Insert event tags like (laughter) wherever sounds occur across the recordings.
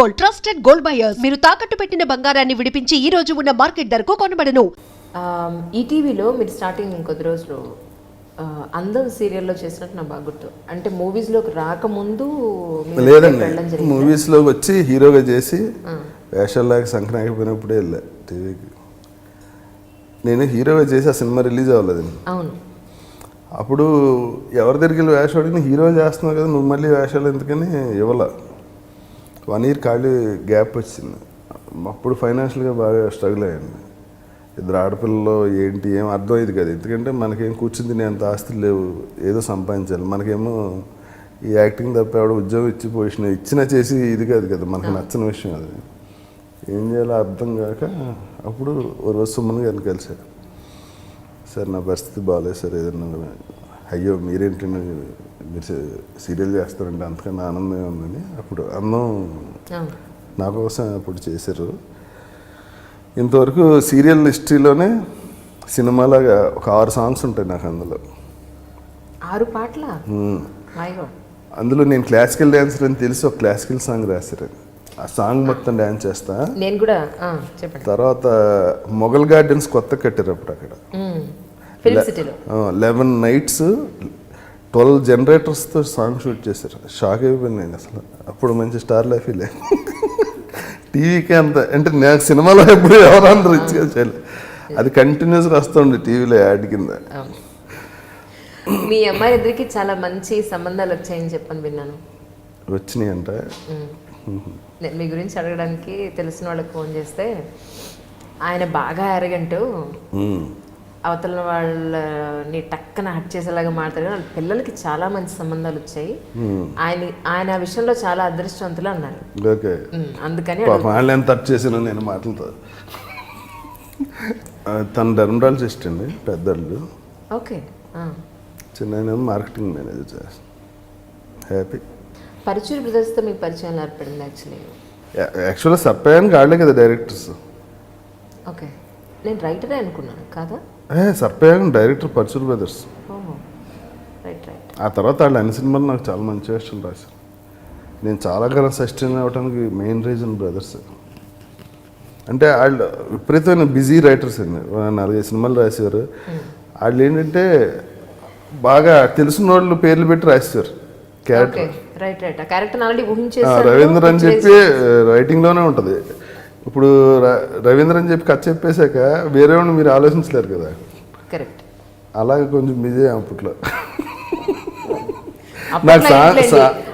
Gold trusted gold buyers. మీరు తాకట్టు పెట్టిన బంగారాన్ని విడిపించి ఈ రోజు ఉన్న మార్కెట్ ధరకు కొనబడను. ఈటీవీలో మీరు స్టార్టింగ్ కొద్ది రోజులు అందం సీరియల్లో చేసినట్టు నాకు బాగా గుర్తు. అంటే మూవీస్లోకి రాకముందు లేదండి మూవీస్లోకి వచ్చి హీరోగా చేసి వేషాల్లాగా సంక్రాంతిపోయినప్పుడే వెళ్ళా టీవీకి. నేను హీరోగా చేసి ఆ సినిమా రిలీజ్ అవ్వలేదండి. అవును. అప్పుడు ఎవరి దగ్గరికి వెళ్ళి వేషం అడిగిన హీరో చేస్తున్నావు కదా నువ్వు మళ్ళీ వేషాలు ఎందుకని ఇవ్వాల. వన్ ఇయర్ ఖాళీ గ్యాప్ వచ్చింది. అప్పుడు ఫైనాన్షియల్గా బాగా స్ట్రగుల్ అయ్యాను ఇద్దరు ఆడపిల్లలు ఏంటి ఏం అర్థమయ్యేది కదా. ఎందుకంటే మనకేం కూర్చుని తినేంత ఆస్తులు లేవు. ఏదో సంపాదించాలి. మనకేమో ఈ యాక్టింగ్ తప్ప ఎవడో ఉద్యోగం ఇచ్చి పొజిషన్ ఇచ్చినా చేసి ఇది కాదు కదా. మనకు నచ్చని విషయం అది. ఏం చేయాలో అర్థం కాక అప్పుడు ఓ రోజు సుమన్ గారిని కలిశాను సార్ నా పరిస్థితి బాగాలేదు సార్. ఏదన్నా అయ్యో మీరేంటి మీరు సీరియల్ చేస్తారంటే అంతకన్నా ఆనందమే ఉందని అప్పుడు అందం అవును. నా కోసం అప్పుడు చేశారు. ఇంతవరకు సీరియల్ హిస్టరీలోనే సినిమాలాగా ఒక ఆరు సాంగ్స్ ఉంటాయి నాకు అందులో. ఆరు పాటల? అందులో నేను క్లాసికల్ డాన్సర్ అని తెలిసి ఒక క్లాసికల్ సాంగ్ రాశారు. ఆ సాంగ్ మొత్తం డ్యాన్స్ చేస్తా. నేను కూడా తర్వాత మొఘల్ గార్డెన్స్ కొత్త కట్టారు అప్పుడు అక్కడ. లెవెన్ నైట్స్ ట్వెల్వ్ జనరేటర్స్తో సాంగ్ షూట్ చేశారు. షాక్ అయిపోయింది నేను అసలు. అప్పుడు మంచి స్టార్ లైఫ్ లే. టీవీకి అంత అంటే నాకు సినిమాలో ఎప్పుడు ఎవరంత రిచ్గా చేయలేదు అది కంటిన్యూస్గా వస్తుండే టీవీలో యాడ్ కింద. మీ అమ్మాయి ఇద్దరికి చాలా మంచి సంబంధాలు వచ్చాయని చెప్పని విన్నాను. వచ్చినాయి అంట. నేను మీ గురించి అడగడానికి తెలిసిన వాళ్ళకి ఫోన్ చేస్తే ఆయన బాగా అరగంటూ. అవతల వాళ్ళని టక్కన హట్ చేసేలాగా మాట్లాడారు వాళ్ళ పిల్లలకి చాలా మంచి సంబంధాలు వచ్చాయి. ఆయన ఆయన ఆ విషయంలో చాలా అదృష్టవంతులు అన్నారు. ఓకే. మ్, అందుకని వాళ్ళు ఎంత టచ్ చేసాను నేను మాటలతో. తను డర్మరాలజిస్ట్ అండి పెద్దళ్ళు. ఓకే. చిన్న మార్కెటింగ్ మేనేజర్ చేస్తాను హ్యాపీ పరుచూరి బ్రదర్స్తో మీకు పరిచయం ఏర్పడింది యాక్చువల్లీ యాక్చువల్గా సర్పయానికి వాళ్ళే కదా డైరెక్టర్స్. ఓకే. నేను రైటరే అనుకున్నాను కాదా? ఏ సర్పయాగం డైరెక్టర్ పర్చూర్ బ్రదర్స్. ఆ తర్వాత వాళ్ళు అన్ని సినిమాలు నాకు చాలా మంచి వేషాలు రాశారు. నేను చాలా కాలం సస్టైన్ అవ్వడానికి మెయిన్ రీజన్ బ్రదర్స్. అంటే వాళ్ళు విపరీతమైన బిజీ రైటర్స్ అండి. నాలుగైదు సినిమాలు రాశారు. వాళ్ళు ఏంటంటే బాగా తెలిసిన వాళ్ళు పేర్లు పెట్టి ఓకే క్యారెక్టర్ రవీంద్ర అని చెప్పి రైటింగ్లోనే ఉంటుంది. ఇప్పుడు రవీంద్ర అని చెప్పి కథ చెప్పేశాక వేరే వాడిని మీరు ఆలోచించలేరు కదా. కరెక్ట్ అలాగే కొంచెం బిజీ అప్పట్లో.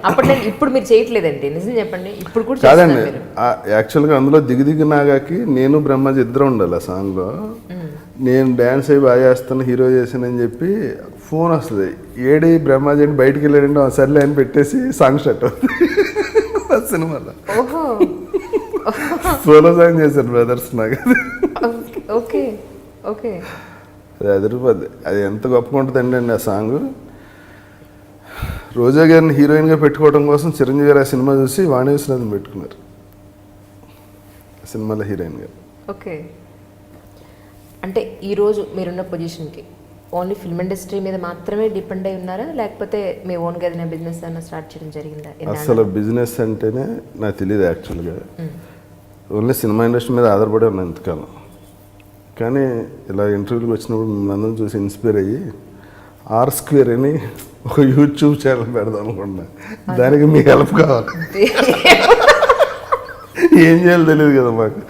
అప్పట్లో ఇప్పుడు మీరు చేయట్లేదండి. నిజం చెప్పండి. ఇప్పుడు కూడా కాదండి. యాక్చువల్గా అందులో దిగి దిగి నాగాకి నేను బ్రహ్మాజీ ఇద్దరు ఉండాలి ఆ సాంగ్లో. నేను డ్యాన్స్ అయి బాగా చేస్తాను హీరో చేసానని చెప్పి ఫోన్ వస్తుంది. ఏడి బ్రహ్మాజీ అని బయటికి వెళ్ళాడంటే "ఆ, సర్లే అని పెట్టేసి సాంగ్ స్టార్ట్ అవుతుంది. (laughs) సినిమాలో. ఓహో. సోలో సాంగ్ చేశారు బ్రదర్స్ నాకు ఓకే ఓకే అది అదిరిపోద్ది అది ఎంత గొప్పగా ఉంటుందండి అండి ఆ సాంగ్ రోజా గారిని హీరోయిన్గా పెట్టుకోవడం కోసం చిరంజీవి గారు ఆ సినిమా చూసి వాణి విశ్వనాథన్ పెట్టుకున్నారు. సినిమాలో హీరోయిన్గా ఓకే అంటే ఈరోజు మీరున్న పొజిషన్కి ఓన్లీ ఫిల్మ్ ఇండస్ట్రీ మీద మాత్రమే డిపెండ్ అయి ఉన్నారా? లేకపోతే మీ ఓన్గా ఏదైనా బిజినెస్ ఏమైనా స్టార్ట్ చేయడం జరిగిందా? అసలు బిజినెస్ అంటేనే నాకు తెలియదు యాక్చువల్గా ఓన్లీ సినిమా ఇండస్ట్రీ మీద ఆధారపడి ఉన్నాను ఇంతకాలం. కానీ ఇలా ఇంటర్వ్యూకి వచ్చినప్పుడు మిమ్మల్ని చూసి ఇన్స్పైర్ అయ్యి ఆర్ స్క్వేర్ అని ఒక యూట్యూబ్ ఛానల్ పెడదాం అనుకున్నా దానికి మీ హెల్ప్ కావాలి. ఏం చేయాలో తెలియదు కదా మాకు.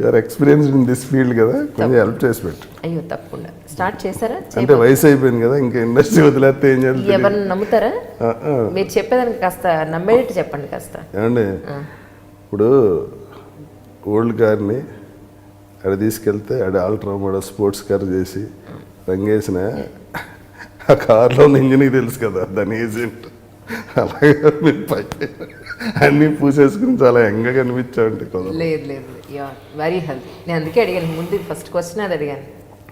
Your experience in this field కదా. కొంచెం హెల్ప్ చేసి పెట్టు. అయ్యో తప్పకుండా. స్టార్ట్ చేస్తారా అంటే వయసు అయిపోయింది కదా ఇంకా ఇండస్ట్రీ వదిలేస్తే ఏం చేయాలి. ఎవరిని నమ్ముతారా. మీరు చెప్పేదానికి కాస్త నమ్మేటట్టు చెప్పండి కాస్త. ఏమండి? ఇప్పుడు ఓల్డ్ కార్ని అక్కడ తీసుకెళ్తే అక్కడ ఆల్ట్రా మోడల్ స్పోర్ట్స్ కార్ చేసి రంగేసిన ఆ కార్లో ఉన్న ఇంజిన్కి తెలుసు కదా దాని ఏజెంట్. అలాగే మీరు పై అన్నీ పూసేసుకుని చాలా ఎంగగా కనిపించామండి లేదు లేదు వెరీ హెల్తీ. నేను అందుకే అడిగాను ముందు ఫస్ట్ క్వశ్చన్ అది అడిగాను.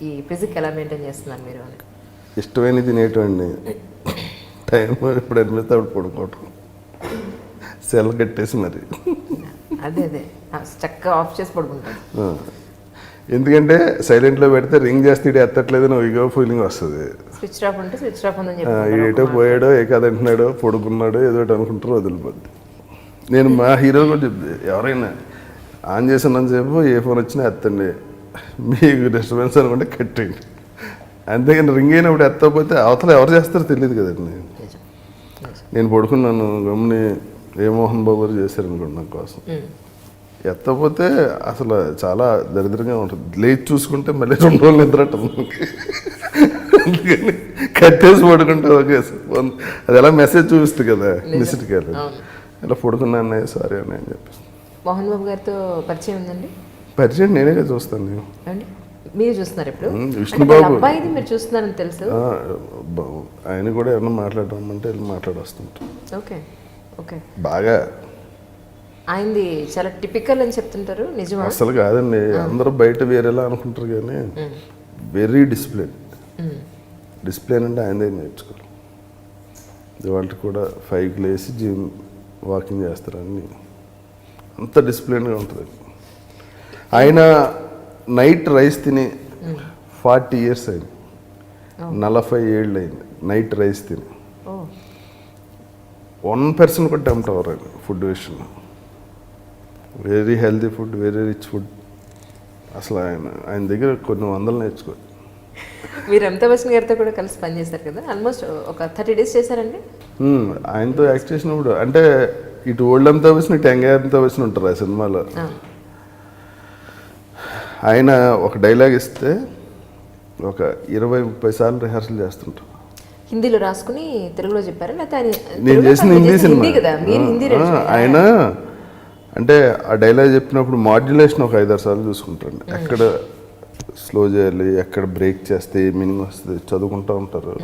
ఈ ఫిజిక్ ఎలా మెయింటైన్ చేస్తున్నారు మీరు అని. ఇష్టమైన తినేటువంటి టైం ఇప్పుడు అనిపిస్తే అప్పుడు పడుకోవటం. సెల్ కట్టేసి మరి. అదే అదే. చక్కగా ఆఫ్ చేసి. ఎందుకంటే సైలెంట్లో పెడితే రింగ్ చేస్తే ఇటు ఎత్తట్లేదని ఇగో ఫీలింగ్ వస్తుంది. స్విచ్ ఆఫ్ ఉంటే స్విచ్ ఆఫ్ ఉందని చెప్పి ఏటో పోయాడో ఏ కథ అంటున్నాడో పడుకున్నాడో ఏదో ఒకటి అనుకుంటారో వదిలిపోద్ది. నేను మా హీరో కూడా చెప్తే ఎవరైనా ఆన్ చేసినంతసేపు ఏ ఫోన్ వచ్చినా ఎత్తండి. మీకు డిస్టర్బెన్స్ అనుకుంటే కట్టేయండి. అంతేగాని రింగ్ అయినప్పుడు ఎత్తకపోతే అవతల ఎవరు చేస్తారో తెలియదు కదండి. నేను పడుకున్నాను గమ్ముని ఏ మోహన్ బాబు గారు చేశారనుకోండి నా కోసం. ఎత్తపోతే అసలు చాలా దరిద్రంగా ఉంటుంది. లేచి చూసుకుంటే మళ్ళీ రెండు రోజులు నిద్ర మనకి. అందుకని కట్టేసి పడుకుంటే ఓకే అది ఎలా మెసేజ్ చూపిస్తుంది కదా మిస్డ్ అవును. ఇలా పడుకున్నాను సారీ అని అని చెప్పి మోహన్ బాబు గారితో పరిచయం ఉందండి? పరిచయం నేనే కదా చూస్తాను నేను. మీరు చూస్తున్నారు ఇప్పుడు? అంటే విష్ణుబాబు. అబ్బాయిది మీరు చూస్తున్నారని తెలుసు. ఆయన కూడా ఏమన్నా మాట్లాడమంటే వెళ్ళి మాట్లాడొస్తుంటాం. ఓకే. ఓకే. బాగా. ఆయనది చాలా టిపికల్ అని చెప్తుంటారు. నిజమా? అసలు కాదండి. అందరూ బయట వేరేలా అనుకుంటారు కానీ వెరీ డిసిప్లిన్. డిసిప్లిన్ అంటే ఆయన దగ్గర నేర్చుకోవాలి కూడా ఫైవ్కి లేసి జిమ్ వాకింగ్ చేస్తారని. అంత డిసిప్లిన్గా ఉంటుంది. ఆయన నైట్ రైస్ తిని ఫార్టీ ఇయర్స్ అయింది. నలభై ఏళ్ళు అయింది. నైట్ రైస్ తిని. వన్ పర్సన్ కూడా టెంప్ట్ అవ్వరండి ఫుడ్ విషయంలో very healthy food very rich food అసలు ఆయన ఆయన దగ్గర కొన్ని వందలు నేర్చుకోవాలి మీరు అమితాబ్ బచ్చన్ గారితో కూడా కలిసి పనిచేశారు కదా? ఆల్మోస్ట్ ఒక థర్టీ డేస్ చేశారండి. ఆయనతో యాక్ట్ చేసినప్పుడు అంటే ఇటు ఓల్డ్ అంతా వచ్చిన ఇటు యంగ్ అంతా వచ్చిన ఉంటారు ఆ సినిమాలో. ఆయన ఒక డైలాగ్ ఇస్తే ఒక ఇరవై ముప్పై సార్లు రిహార్సల్ చేస్తుంటారు. హిందీలో రాసుకుని తెలుగులో చెప్పారా. నేను చేసిన హిందీ సినిమా. ఆయన అంటే ఆ డైలాగ్ చెప్పినప్పుడు మాడ్యులేషన్ ఒక ఐదారు సార్లు చూసుకుంటారండి. ఎక్కడ స్లో చేయాలి ఎక్కడ బ్రేక్ చేస్తే ఏ మీనింగ్ వస్తుంది చదువుకుంటూ ఉంటారు.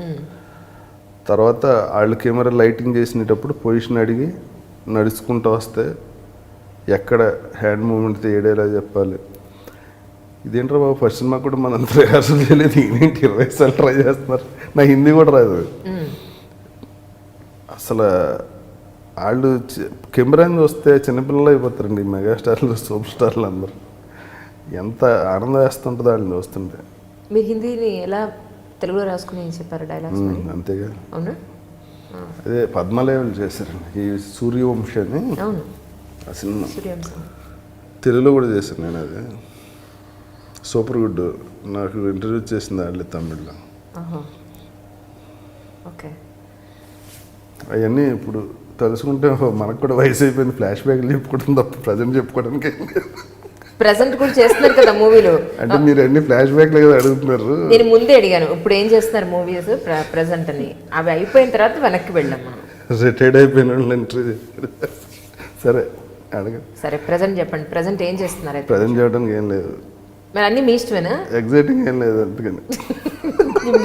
తర్వాత వాళ్ళు కెమెరా లైటింగ్ చేసినప్పుడు పొజిషన్ అడిగి నడుచుకుంటూ వస్తే ఎక్కడ హ్యాండ్ మూమెంట్ ఏడేలా చెప్పాలి ఇదేంట్రా బాబు? ఫస్ట్ సినిమా కూడా మనం అంత రిహార్సల్ చేయలేదు. ఏంటి ఇరవై సార్లు ట్రై చేస్తున్నారు. నా హిందీ కూడా రాదు. అసలు వాళ్ళు కెమెరాని చూస్తే చిన్నపిల్లలు అయిపోతారండి. మెగాస్టార్లు సూపర్ స్టార్లు అందరూ. ఎంత ఆనందం వేస్తుంటుందో వాళ్ళని చూస్తుంటే. మీరు హిందీని ఎలా తెలుగులో రాసుకుని చెప్పారు డైలాగ్స్ ఉమ్, అంతేగా. అవునా? అదే పద్మలేవులు చేశారండి. ఈ సూర్యవంశి అని ఆ సినిమా. తెలుగులో కూడా చేశాను నేను అది. Super good. నాకు ఇంటర్వ్యూ చేసింది వాళ్ళు తమిళ్ళో. ఓకే. అవన్నీ ఇప్పుడు తెలుసుకుంటే మనకు కూడా వయసు అయిపోయింది. ఫ్లాష్ బ్యాక్లు చెప్పుకోవడం తప్ప ప్రజెంట్ చెప్పుకోవడానికి. ప్రజెంట్ కూడా చేస్తున్నారు కదా మూవీలు. అంటే మీరు అన్ని ఫ్లాష్ బ్యాక్లు కదా అడుగుతున్నారు. నేను ముందే అడిగాను ఇప్పుడు ఏం చేస్తున్నారు మూవీస్ ప్రజెంట్ అని అవి అయిపోయిన తర్వాత వెనక్కి వెళ్ళాం రిటైర్డ్ అయిపోయిన వాళ్ళు ఇంటర్వ్యూ. సరే అడగ సరే ప్రజెంట్ చెప్పండి. ప్రజెంట్ ఏం చేస్తున్నారు? ప్రజెంట్ చేయడానికి ఏం లేదు. మరి అన్ని మీ ఇష్టమేనా? ఎగ్జైటింగ్ ఏం లేదు అందుకని.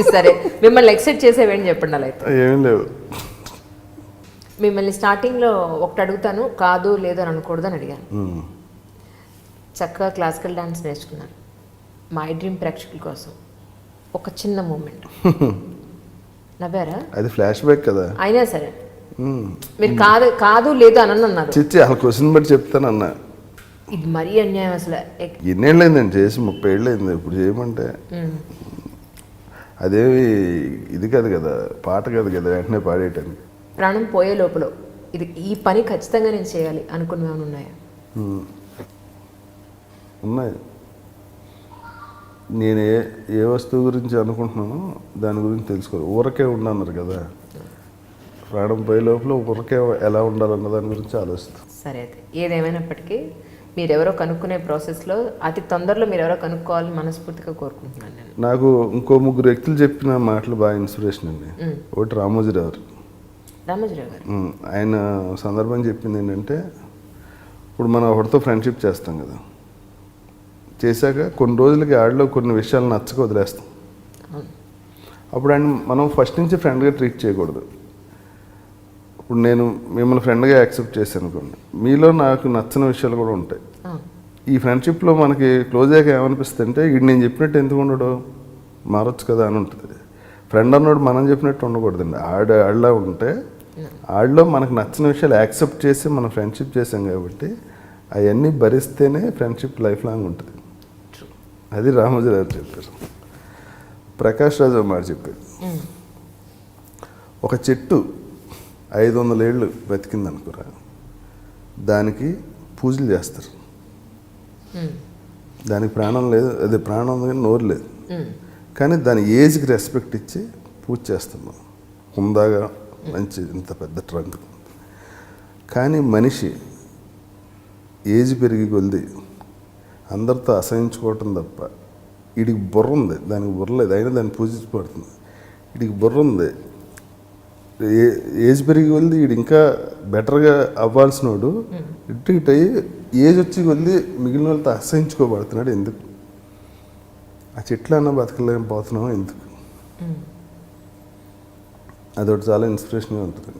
(laughs) సరే మిమ్మల్ని ఎక్సైట్ చేసేవేంటి చెప్పండి అలా అయితే. ఏం లేవు. మిమ్మల్ని స్టార్టింగ్లో ఒకటి అడుగుతాను కాదు లేదు అని అనకూడదు అని అడిగాను. చక్కగా క్లాసికల్ డాన్స్ నేర్చుకున్నారు మై డ్రీమ్ ప్రేక్షకుల కోసం. ఒక చిన్న మూమెంట్ (laughs) నవ్వారా? అది ఫ్లాష్ బ్యాక్ కదా. అయినా సరే. మీరు కాదు కాదు లేదు అని అన్నారు చిచ్చి అసలు క్వశ్చన్ బట్టి చెప్తాను అన్న ఇది మరీ అన్యాయం అసలు. ఎక్- ఎన్నేళ్ళు అయిందండి చేసి ముప్పై ఏళ్ళు అయింది ఇప్పుడు చేయమంటే. అదేమి ఇది కాదు కదా పాట కాదు కదా వెంటనే పాడేయటానికి. ప్రాణం పోయే లోపల ఇది ఈ పని ఖచ్చితంగా నేను చేయాలి అనుకున్నవి ఉన్నాయా. ఉన్నాయి. నేను ఏ ఏ వస్తువు గురించి అనుకుంటున్నానో దాని గురించి తెలుసుకోవాలి. ఊరకే ఉండన్నారు కదా. ప్రాణం పోయే లోపల ఊరకే ఎలా ఉండాలన్న దాని గురించి ఆలోచిస్తాను సరే అయితే ఏదేమైనప్పటికీ మీరెవరో కనుక్కునే ప్రాసెస్లో అతి తొందరలో మీరు ఎవరో కనుక్కోవాలని మనస్ఫూర్తిగా కోరుకుంటున్నాను నేను. నాకు ఇంకో ముగ్గురు వ్యక్తులు చెప్పిన మాటలు బాగా ఇన్స్పిరేషన్ అండి. ఒకటి రామోజీరావు రామోజీరావు గారు. ఆయన సందర్భం చెప్పింది ఏంటంటే ఇప్పుడు మనం ఒకరితో ఫ్రెండ్షిప్ చేస్తాం కదా. చేశాక కొన్ని రోజులకి ఆడిలో కొన్ని విషయాలు నచ్చక వదిలేస్తాం. అప్పుడు ఆయన మనం ఫస్ట్ నుంచి ఫ్రెండ్గా ట్రీట్ చేయకూడదు. ఇప్పుడు నేను మిమ్మల్ని ఫ్రెండ్గా యాక్సెప్ట్ చేశాను అనుకోండి. మీలో నాకు నచ్చని విషయాలు కూడా ఉంటాయి. ఈ ఫ్రెండ్షిప్లో మనకి క్లోజ్ అయ్యాక ఏమనిపిస్తుంది అంటే ఇది నేను చెప్పినట్టు ఎందుకు ఉండడు? మారొచ్చు కదా అని ఉంటుంది. ఫ్రెండ్ అన్నాడు మనం చెప్పినట్టు ఉండకూడదండి. ఆడ ఆడలా ఉంటే ఆడలో మనకు నచ్చిన విషయాలు యాక్సెప్ట్ చేసి మనం ఫ్రెండ్షిప్ చేసాం కాబట్టి అవన్నీ భరిస్తేనే ఫ్రెండ్షిప్ లైఫ్ లాంగ్ ఉంటుంది. అది రామోజీరావు చెప్పారు. ప్రకాష్ రాజు మాట చెప్పారు. ఒక చెట్టు ఐదు వందల ఏళ్ళు బతికింది అనుకురా దానికి పూజలు చేస్తారు. దానికి ప్రాణం లేదు అదే ప్రాణం ఉంది కానీ నోరు లేదు. కానీ దాని ఏజ్కి రెస్పెక్ట్ ఇచ్చి పూజ చేస్తున్నాం హుందాగా మంచి ఇంత పెద్ద ట్రంక్. కానీ మనిషి ఏజ్ పెరిగి కొలిది అందరితో అసహించుకోవటం తప్ప వీడికి బుర్ర ఉంది. దానికి బుర్ర లేదు. అయినా దాన్ని పూజించబడుతుంది వీడికి బుర్ర ఉంది. ఏజ్ పెరిగి కొలిది వీడు ఇంకా బెటర్గా అవ్వాల్సినోడు ఇటు ఇటు అయ్యి ఏజ్ వచ్చి కొలిది మిగిలిన వాళ్ళతో అసహించుకోబడుతున్నాడు ఎందుకు? ఆ చెట్లు అన్న బతకలేం పోతున్నాం ఎందుకు? అదొకటి చాలా ఇన్స్పిరేషన్గా ఉంటుంది.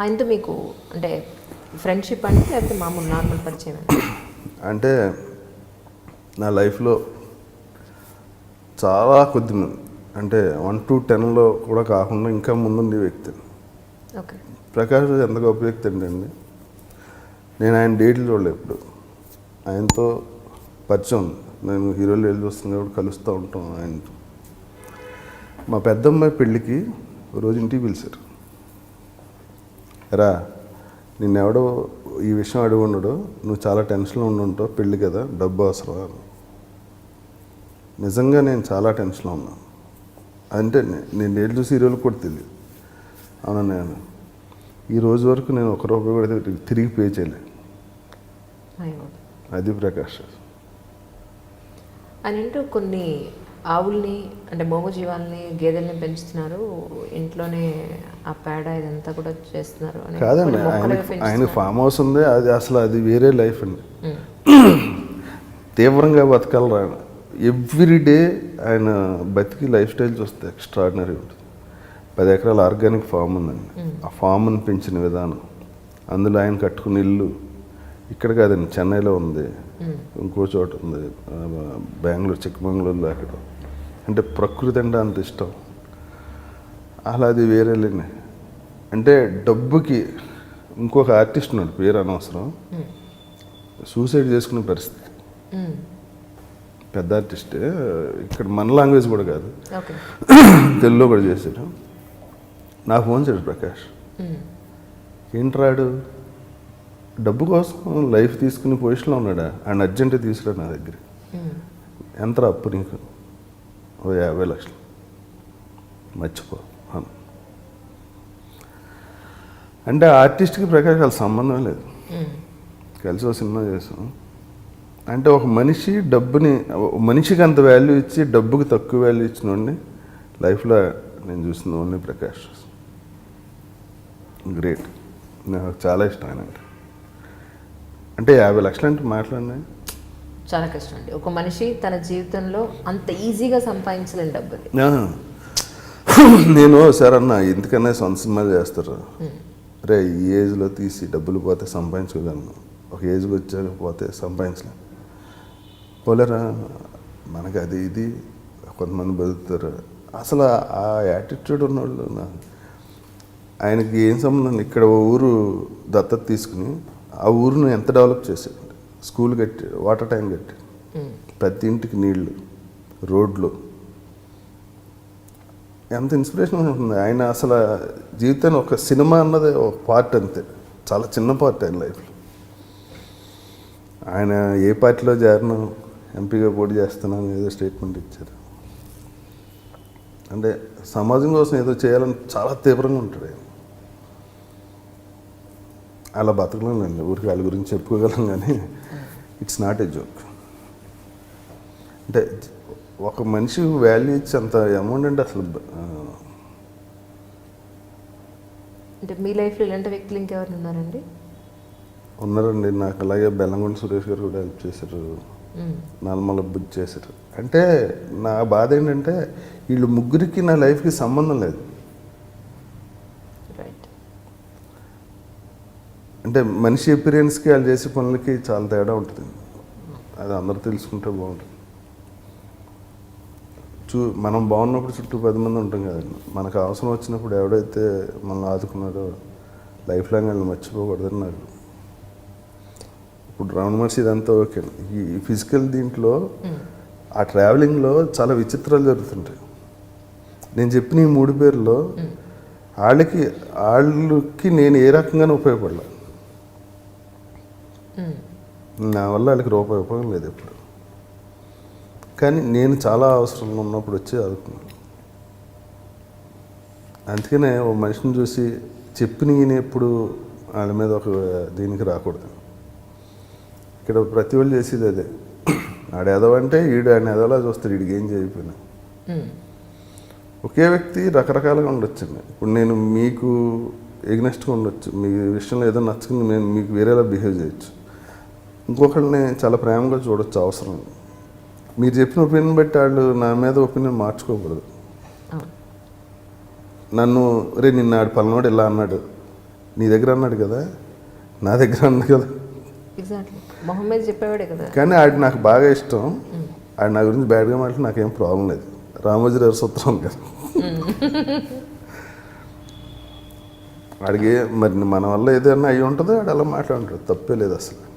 ఆయనతో మీకు అంటే ఫ్రెండ్షిప్ అంటే లేకపోతే మామూలు నార్మల్ పరిచయం అంటే నా లైఫ్లో చాలా కొద్ది అంటే వన్ టు టెన్లో కూడా కాకుండా ఇంకా ముందుండే వ్యక్తి. ప్రకాష్ రాజ్ ఎంత గొప్ప వ్యక్తి అండి నేను ఆయన డేట్లు చూడలేదు ఇప్పుడు. ఆయనతో పరిచయం నేను హీరోలు వెళ్ళి వస్తుంది కాబట్టి కలుస్తూ ఉంటాం ఆయనతో. మా పెద్దమ్మాయి పెళ్ళికి రోజు ఇంటికి పిలిచారు. రా నిన్నెవడో ఈ విషయం అడిగి ఉండడు నువ్వు చాలా టెన్షన్లో ఉండుంటావు పెళ్ళి కదా డబ్బు అవసరం అని. నిజంగా నేను చాలా టెన్షన్లో ఉన్నాను. అంటే నేను డేట్లు చూసి హీరోలు కూడా తెలియదు. అవునా నేను? ఈ రోజు వరకు నేను ఒక రూపాయి కూడా తిరిగి- పే చేయలేదు అది ప్రకాష్. ఆయన ఏంటో కొన్ని ఆవుల్ని అంటే మోగజీవాల్ని గేదెల్ని పెంచుతున్నారు. ఇంట్లోనే ఆ పేడ ఇదంతా కూడా చేస్తున్నారు అని కాదండి ఆయన ఫామ్ హౌస్ ఉంది. అది అసలు అది వేరే లైఫ్ అండి. తీవ్రంగా బతకాలరా ఆయన ఎవ్రీ డే ఆయన బతికి లైఫ్ స్టైల్ చూస్తే ఎక్స్ట్రాడినరీ ఉంటుంది. పది ఎకరాల ఆర్గానిక్ ఫామ్ ఉందండి. ఆ ఫామ్ని పెంచిన విధానం. అందులో ఆయన కట్టుకున్న ఇల్లు ఇక్కడ కాదండి చెన్నైలో ఉంది. ఇంకో చోట ఉంది బెంగళూరు చిక్కమంగళూరులో అక్కడ అంటే ప్రకృతి అంటే అంత ఇష్టం. అలా అది వేరే లేని అంటే డబ్బుకి ఇంకొక ఆర్టిస్ట్ ఉన్నాడు పేరు అనవసరం. సూసైడ్ చేసుకునే పరిస్థితి. పెద్ద ఆర్టిస్టే. ఇక్కడ మన లాంగ్వేజ్ కూడా కాదు. (coughs) తెలుగులో కూడా చేశాడు. నాకు ఫోన్ చేయడు ప్రకాష్. ఏంట్రాడు? డబ్బు కోసం లైఫ్ తీసుకునే పొజిషన్లో ఉన్నాడా? ఆయన అర్జెంట్ తీసుకురా నా దగ్గర. ఎంత అప్పు నీకు? ఓ యాభై లక్షలు. మర్చిపో అంటే ఆర్టిస్ట్కి ప్రకాష్ వాళ్ళ సంబంధం లేదు. కలిసి ఒక సినిమా చేసాం. అంటే ఒక మనిషి డబ్బుని మనిషికి అంత వాల్యూ ఇచ్చి డబ్బుకి తక్కువ వాల్యూ ఇచ్చినోడిని లైఫ్లో నేను చూసిన ఓన్లీ ప్రకాష్. గ్రేట్ నాకు చాలా ఇష్టం ఆయన. అంటే అంటే యాభై లక్షలు అంటే మాట్లాడినాయి చాలా కష్టం అండి. ఒక మనిషి తన జీవితంలో అంత ఈజీగా సంపాదించలేని డబ్బులు. నేను సార్ అన్న ఎందుకన్నా సొంత సినిమాలు చేస్తారు? రే ఈ ఏజ్లో తీసి డబ్బులు పోతే సంపాదించుకోగలను ఒక ఏజ్కి వచ్చాక పోతే సంపాదించలేం పోలేరా? మనకి అది ఇది కొంతమంది బతుకుతారు. అసలు ఆ యాటిట్యూడ్ ఉన్నవాళ్ళు నా ఆయనకి ఏం సంబంధం? ఇక్కడ ఓ ఊరు దత్తత తీసుకుని ఆ ఊరును ఎంత డెవలప్ చేశాడు? స్కూల్ కట్టి వాటర్ ట్యాంక్ కట్టి. ప్రతి ఇంటికి నీళ్ళు రోడ్లు. ఎంత ఇన్స్పిరేషన్ ఉంటుంది. ఆయన అసలు జీవితాన్ని ఒక సినిమా అన్నది ఒక పార్ట్ అంతే. చాలా చిన్న పార్ట్ ఆయన లైఫ్లో. ఆయన ఏ పార్టీలో చేరను ఎంపీగా పోటీ చేస్తున్నాను ఏదో స్టేట్మెంట్ ఇచ్చారు. అంటే సమాజం కోసం ఏదో చేయాలని చాలా తీవ్రంగా ఉంటాడు ఆయన. అలా బతకలేండి ఊరికి వాళ్ళ గురించి చెప్పుకోగలం కానీ ఇట్స్ నాట్ ఏ జోక్. అంటే ఒక మనిషి వాల్యూ ఇచ్చి అంత అమౌంట్ అంటే అసలు అంటే మీ లైఫ్లో ఇలాంటి వ్యక్తులు ఇంకెవరు ఉన్నారండి? ఉన్నారండి. నాకు అలాగే బెల్లంకొండ సురేష్ గారు కూడా హెల్ప్ చేశారు. నల్మల బుద్ధి చేశారు. అంటే నా బాధ ఏంటంటే వీళ్ళు ముగ్గురికి నా లైఫ్కి సంబంధం లేదు. అంటే మనిషి ఎపీరియన్స్కి వాళ్ళు చేసే పనులకి చాలా తేడా ఉంటుంది. అది అందరూ తెలుసుకుంటే బాగుంటుంది. చూ మనం బాగున్నప్పుడు చుట్టూ పది మంది ఉంటాం కదండి. మనకు అవసరం వచ్చినప్పుడు ఎవడైతే మనల్ని ఆదుకున్నాడో లైఫ్ లాంగ్ వాళ్ళు మర్చిపోకూడదని నాకు. ఇప్పుడు రమణ మహర్షి ఇదంతా ఓకే. ఈ ఫిజికల్ దీంట్లో ఆ ట్రావెలింగ్లో చాలా విచిత్రాలు జరుగుతుంటాయి. నేను చెప్పిన ఈ మూడు పేర్లో వాళ్ళకి వాళ్ళకి నేను ఏ రకంగానే ఉపయోగపడలే. నా వల్ల వాళ్ళకి రూపాయి ఉపయోగం లేదు ఎప్పుడు. కానీ నేను చాలా అవసరంలో ఉన్నప్పుడు వచ్చి ఆదుకున్నాను. అందుకనే ఓ మనిషిని చూసి చెప్పిన ఈయన ఎప్పుడు వాళ్ళ మీద ఒక దీనికి రాకూడదు. ఇక్కడ ప్రతి వాళ్ళు చేసేది అదే. ఆడు ఎదవంటే ఈడు ఆయన ఎదవలా చూస్తాడు వీడికి ఏం చేయకపోయినా. ఒకే వ్యక్తి రకరకాలుగా ఉండొచ్చండి. ఇప్పుడు నేను మీకు ఎగ్నెస్ట్గా ఉండొచ్చు. మీ విషయంలో ఏదో నచ్చుకుని నేను మీకు వేరేలా బిహేవ్ చేయొచ్చు. ఇంకొకరిని చాలా ప్రేమగా చూడొచ్చు అవసరం. మీరు చెప్పిన ఒపీనియన్ బట్టి వాళ్ళు నా మీద ఒపీనియన్ మార్చుకోకూడదు. నన్ను రే నిన్న ఆడు పలనాడు ఇలా అన్నాడు. నీ దగ్గర అన్నాడు కదా? నా దగ్గర అన్నాడు కదా? చెప్పేవాడే కానీ ఆడు నాకు బాగా ఇష్టం. ఆడు నా గురించి బ్యాడ్గా మాట్లాడి నాకేం ప్రాబ్లం లేదు. రామోజీరావు సూత్రం కదా. ఆడికి మరి మన వల్ల ఏదైనా అయి ఉంటుందో? ఆడు అలా మాట్లాడుతాడు తప్పే లేదు అసలు.